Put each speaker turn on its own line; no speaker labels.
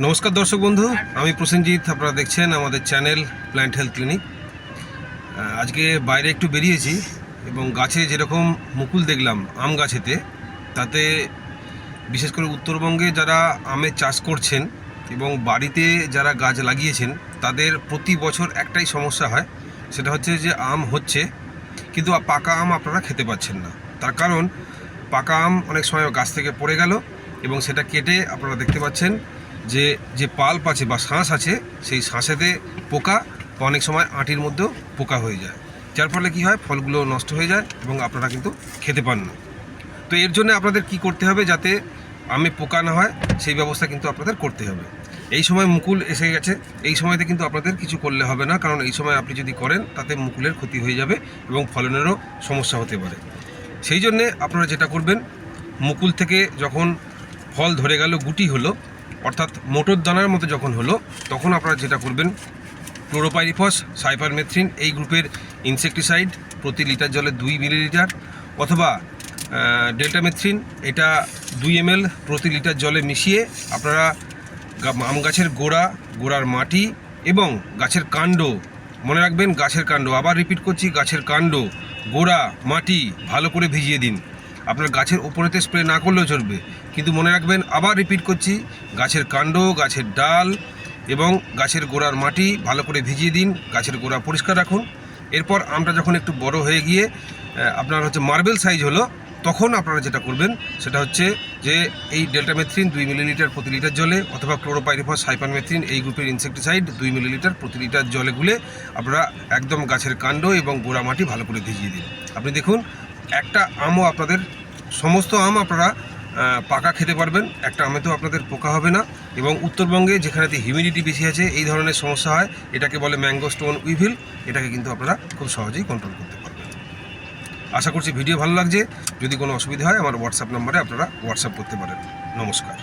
নমস্কার দর্শক বন্ধু, আমি প্রসেনজিৎ, আপনারা দেখছেন আমাদের চ্যানেল প্ল্যান্ট হেলথ ক্লিনিক আজকে বাইরে একটু বেরিয়েছি এবং গাছে যেরকম মুকুল দেখলাম আম গাছেতে, তাতে বিশেষ করে উত্তরবঙ্গে যারা আমের চাষ করছেন এবং বাড়িতে যারা গাছ লাগিয়েছেন, তাদের প্রতি বছর একটাই সমস্যা হয়, সেটা হচ্ছে যে আম হচ্ছে, কিন্তু পাকা আম আপনারা খেতে পাচ্ছেন না। তার কারণ, পাকা আম অনেক সময় গাছ থেকে পড়ে গেল এবং সেটা কেটে আপনারা দেখতে পাচ্ছেন। যে যে পাল্প আছে বা শাঁস আছে, সেই শাঁসেতে পোকা অনেক সময় আঁটির মধ্যেও পোকা হয়ে যায়। যার ফলে কি হয়? ফলগুলো নষ্ট হয়ে যায় এবং আপনারা কিন্তু খেতে পান না। তো এর জন্য আপনাদের কি করতে হবে যাতে আমি পোকা না হয়, সেই ব্যবস্থা কিন্তু আপনাদের করতে হবে। এই সময় মুকুল এসে গেছে। এই সময়তে কিন্তু আপনাদের কিছু করলে হবে না, কারণ এই সময় আপনি যদি করেন, তাতে মুকুলের ক্ষতি হয়ে যাবে এবং ফলনেরও সমস্যা হতে পারে। সেই জন্যে আপনারা যেটা করবেন, মুকুল থেকে যখন ফল ধরে গেল, গুটি হলো অর্থাৎ মোটর দানার মতো যখন হলো, তখন আপনারা যেটা করবেন, ক্লোরোপাইরিফস, সাইপারমেথ্রিন, এই গ্রুপের ইনসেকটিসাইড প্রতি লিটার জলে দুই মিলিলিটার অথবা ডেল্টামেথ্রিন, এটা দুই এম প্রতি লিটার জলে মিশিয়ে আপনারা আম গাছের গোড়া, গোড়ার মাটি এবং গাছের কাণ্ড, মনে রাখবেন গাছের কাণ্ড, আবার রিপিট করছি, গাছের কাণ্ড, গোড়া, মাটি ভালো করে ভিজিয়ে দিন। আপনার গাছের ওপরেতে স্প্রে না করলেও চলবে। কিন্তু মনে রাখবেন, আবার রিপিট করছি, গাছের কাণ্ড, গাছের ডাল এবং গাছের গোড়ার মাটি ভালো করে ভিজিয়ে দিন, গাছের গোড়া পরিষ্কার রাখুন। এরপর আমটা যখন একটু বড় হয়ে গিয়ে আপনার হচ্ছে মার্বেল সাইজ হলো, তখন আপনারা যেটা করবেন, সেটা হচ্ছে যে এই ডেল্টামেথ্রিন দুই মিলিলিটার প্রতি লিটার জলে অথবা ক্লোরোপাইরিফস সাইপারমেথ্রিন এই গ্রুপের ইনসেকটিসাইড দুই মিলিলিটার প্রতি লিটার জলে গুলে আপনারা একদম গাছের কাণ্ড এবং গোড়া মাটি ভালো করে ভিজিয়ে দিন। আপনি দেখুন একটা আমও আপনাদের, সমস্ত আম আপনারা পাকা খেতে পারবেন, একটা আমে তো আপনাদের পোকা হবে না এবং উত্তরবঙ্গে যেখানেতে হিউমিডিটি বেশি আছে, এই ধরনের সমস্যা হয়, এটাকে বলে ম্যাঙ্গো স্টোন উইভিল এটাকে কিন্তু আপনারা খুব সহজেই কন্ট্রোল করতে পারবেন। আশা করছি ভিডিও ভালো লাগছে, যদি কোনো অসুবিধা হয়, আমার হোয়াটসঅ্যাপ নাম্বারে আপনারা হোয়াটসঅ্যাপ করতে পারেন। নমস্কার।